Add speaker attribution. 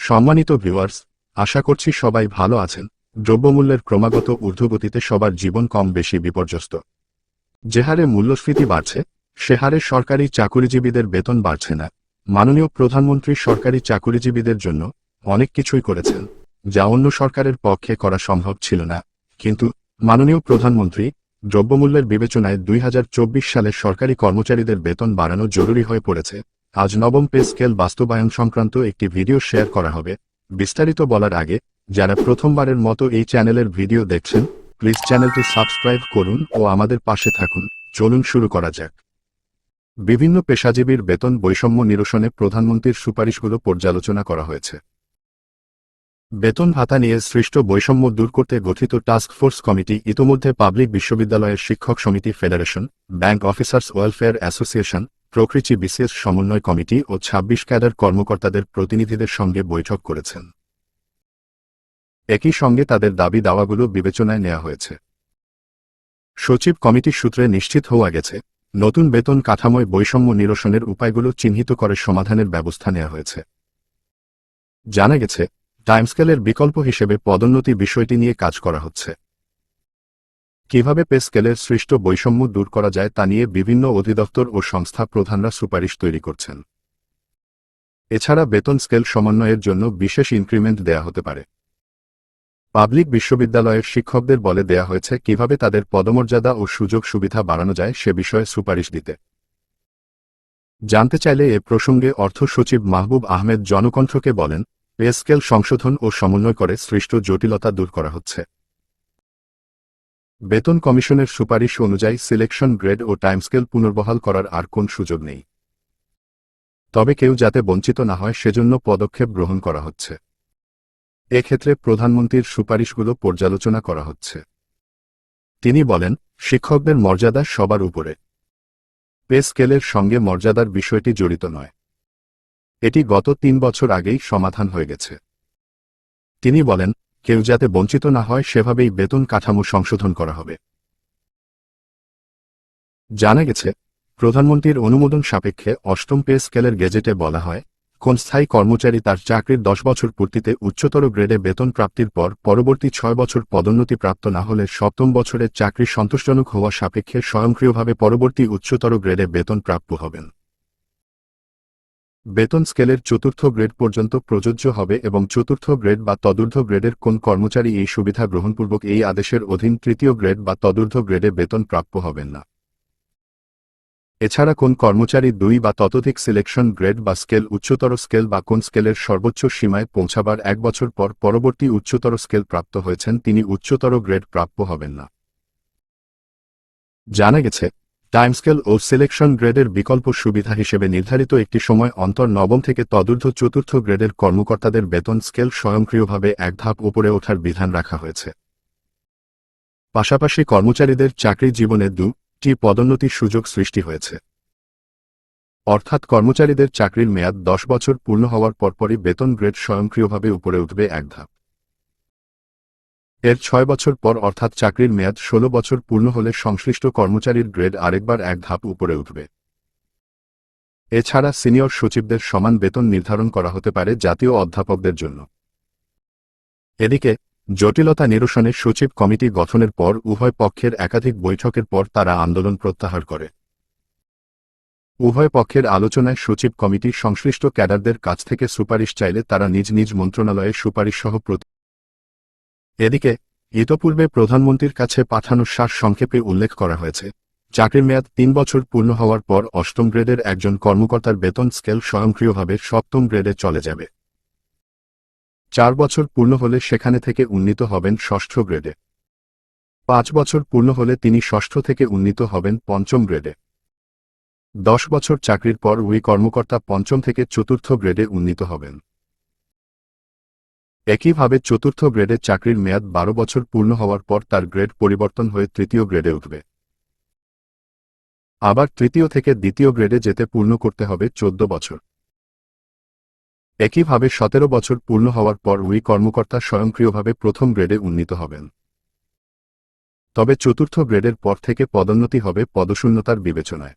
Speaker 1: সম্মানিত ভিউয়ার্স, আশা করছি সবাই ভালো আছেন। দ্রব্যমূল্যের ক্রমাগত ঊর্ধ্বগতিতে সবার জীবন কম বেশি বিপর্যস্ত। যে হারে মূল্যস্ফীতি বাড়ছে, সে হারে সরকারি চাকুরিজীবীদের বেতন বাড়ছে না। মাননীয় প্রধানমন্ত্রী সরকারি চাকুরিজীবীদের জন্য অনেক কিছুই করেছেন, যা অন্য সরকারের পক্ষে করা সম্ভব ছিল না। কিন্তু মাননীয় প্রধানমন্ত্রী দ্রব্যমূল্যের বিবেচনায় দুই হাজার চব্বিশ সালে সরকারি কর্মচারীদের বেতন বাড়ানো জরুরি হয়ে পড়েছে। আজ নবম পে স্কেল বাস্তবায়ন সংক্রান্ত একটি ভিডিও শেয়ার করা হবে। বিস্তারিত বলার আগে, যারা প্রথমবারের মতো এই চ্যানেলের ভিডিও দেখছেন, প্লিজ চ্যানেলটি সাবস্ক্রাইব করুন ও আমাদের পাশে থাকুন। চলুন শুরু করা যাক। বিভিন্ন পেশাজীবীর বেতন বৈষম্য নিরসনে প্রধানমন্ত্রীর সুপারিশগুলো পর্যালোচনা করা হয়েছে। বেতন ভাতা নিয়ে সৃষ্ট বৈষম্য দূর করতে গঠিত টাস্ক ফোর্স কমিটি ইতোমধ্যে পাবলিক বিশ্ববিদ্যালয়ের শিক্ষক সমিতি federation, bank officers welfare association প্রকৃতি বিশেষ সমন্বয় কমিটি ও ২৬ ক্যাডার কর্মকর্তাদের প্রতিনিধিদের সঙ্গে বৈঠক করেছেন। একই সঙ্গে তাদের দাবি দাওয়াগুলো বিবেচনায় নেওয়া হয়েছে। সচিব কমিটির সূত্রে নিশ্চিত হওয়া গেছে, নতুন বেতন কাঠামোয় বৈষম্য নিরসনের উপায়গুলো চিহ্নিত করে সমাধানের ব্যবস্থা নেওয়া হয়েছে। জানা গেছে, টাইমস্কেলের বিকল্প হিসেবে পদোন্নতি বিষয়টি নিয়ে কাজ করা হচ্ছে। কীভাবে পে স্কেলের সৃষ্ট বৈষম্য দূর করা যায় তা নিয়ে বিভিন্ন অধিদপ্তর ও সংস্থা প্রধানরা সুপারিশ তৈরি করছেন। এছাড়া বেতন স্কেল সমন্বয়ের জন্য বিশেষ ইনক্রিমেন্ট দেয়া হতে পারে। পাবলিক বিশ্ববিদ্যালয়ের শিক্ষকদের বলে দেয়া হয়েছে কীভাবে তাদের পদমর্যাদা ও সুযোগ সুবিধা বাড়ানো যায় সে বিষয়ে সুপারিশ দিতে। জানতে চাইলে এ প্রসঙ্গে অর্থ সচিব মাহবুব আহমেদ জনকণ্ঠকে বলেন পে স্কেল সংশোধন ও সমন্বয় করে সৃষ্ট জটিলতা দূর করা হচ্ছে। বেতন কমিশনের সুপারিশ অনুযায়ী সিলেকশন গ্রেড ও টাইমস্কেল পুনর্বহাল করার আর কোন সুযোগ নেই। তবে কেউ যাতে বঞ্চিত না হয় সেজন্য পদক্ষেপ গ্রহণ করা হচ্ছে। এক্ষেত্রে প্রধানমন্ত্রীর সুপারিশগুলো পর্যালোচনা করা হচ্ছে। তিনি বলেন, শিক্ষকদের মর্যাদা সবার উপরে। পে স্কেলের সঙ্গে মর্যাদার বিষয়টি জড়িত নয়। এটি গত তিন বছর আগেই সমাধান হয়ে গেছে। তিনি বলেন কেউ যাতে বঞ্চিত না হয় সেভাবেই বেতন কাঠামো সংশোধন করা হবে। জানা গেছে, প্রধানমন্ত্রীর অনুমোদন সাপেক্ষে অষ্টম পে স্কেলের গেজেটে বলা হয়, কোন স্থায়ী কর্মচারী তার চাকরির দশ বছর পূর্তিতে উচ্চতর গ্রেডে বেতন প্রাপ্তির পর পরবর্তী ছয় বছর পদোন্নতি প্রাপ্ত না হলে সপ্তম বছরের চাকরি সন্তোষজনক হওয়া সাপেক্ষে স্বয়ংক্রিয়ভাবে পরবর্তী উচ্চতর গ্রেডে বেতন প্রাপ্য হবেন। বেতন স্কেলের চতুর্থ গ্রেড পর্যন্ত প্রযোজ্য হবে এবং চতুর্থ গ্রেড বা তদূর্ধ্ব গ্রেডের কোন কর্মচারী এই সুবিধা গ্রহণপূর্বক এই আদেশের অধীন তৃতীয় গ্রেড বা তদূর্ধ্ব গ্রেডে বেতন প্রাপ্য হবেন না। এছাড়া কোন কর্মচারী দুই বা ততোধিক সিলেকশন গ্রেড বা স্কেল উচ্চতর স্কেল বা কোন স্কেলের সর্বোচ্চ সীমায় পৌঁছাবার এক বছর পর পরবর্তী উচ্চতর স্কেল প্রাপ্ত হয়েছেন, তিনি উচ্চতর গ্রেড প্রাপ্য হবেন না। জানা গেছে টাইমস্কেল ও সিলেকশন গ্রেডের বিকল্প সুবিধা হিসেবে নির্ধারিত একটি সময় অন্তর নবম থেকে তদূর্ধ্ব চতুর্থ গ্রেডের কর্মকর্তাদের বেতন স্কেল স্বয়ংক্রিয়ভাবে এক ধাপ উপরে ওঠার বিধান রাখা হয়েছে। পাশাপাশি কর্মচারীদের চাকরি জীবনে দুটি পদোন্নতির সুযোগ সৃষ্টি হয়েছে। অর্থাৎ কর্মচারীদের চাকরির মেয়াদ দশ বছর পূর্ণ হওয়ার পরপরই বেতন গ্রেড স্বয়ংক্রিয়ভাবে উপরে উঠবে এক ধাপ। এর ছয় বছর পর অর্থাৎ চাকরির মেয়াদ ষোলো বছর পূর্ণ হলে সংশ্লিষ্ট কর্মচারীর গ্রেড আরেকবার এক ধাপ উপরে উঠবে। এছাড়া সিনিয়র সচিবদের সমান বেতন নির্ধারণ করা হতে পারে জাতীয় অধ্যাপকদের জন্য। এদিকে, জটিলতা নিরসনে সচিব কমিটি গঠনের পর উভয় পক্ষের একাধিক বৈঠকের পর তারা আন্দোলন প্রত্যাহার করে। উভয় পক্ষের আলোচনায় সচিব কমিটি সংশ্লিষ্ট ক্যাডারদের কাছ থেকে সুপারিশ চাইলে তারা নিজ নিজ মন্ত্রণালয়ে সুপারিশসহ প্রতি এদিকে, ইতপূর্বে প্রধানমন্ত্রীর কাছে পাঠানো সার সংক্ষেপে উল্লেখ করা হয়েছে। চাকরির মেয়াদ তিন বছর পূর্ণ হওয়ার পর অষ্টম গ্রেডের একজন কর্মকর্তার বেতন স্কেল স্বয়ংক্রিয়ভাবে সপ্তম গ্রেডে চলে যাবে। চার বছর পূর্ণ হলে সেখানে থেকে উন্নীত হবেন ষষ্ঠ গ্রেডে। পাঁচ বছর পূর্ণ হলে তিনি ষষ্ঠ থেকে উন্নীত হবেন পঞ্চম গ্রেডে। দশ বছর চাকরির পর ওই কর্মকর্তা পঞ্চম থেকে চতুর্থ গ্রেডে উন্নীত হবেন। একইভাবে চতুর্থ গ্রেডের চাকরির মেয়াদ বারো বছর পূর্ণ হওয়ার পর তার গ্রেড পরিবর্তন হয়ে তৃতীয় গ্রেডে উঠবে। আবার তৃতীয় থেকে দ্বিতীয় গ্রেডে যেতে পূর্ণ করতে হবে চোদ্দ বছর। একইভাবে সতেরো বছর পূর্ণ হওয়ার পর উই কর্মকর্তা স্বয়ংক্রিয়ভাবে প্রথম গ্রেডে উন্নীত হবেন। তবে চতুর্থ গ্রেডের পর থেকে পদোন্নতি হবে পদশূন্যতার বিবেচনায়।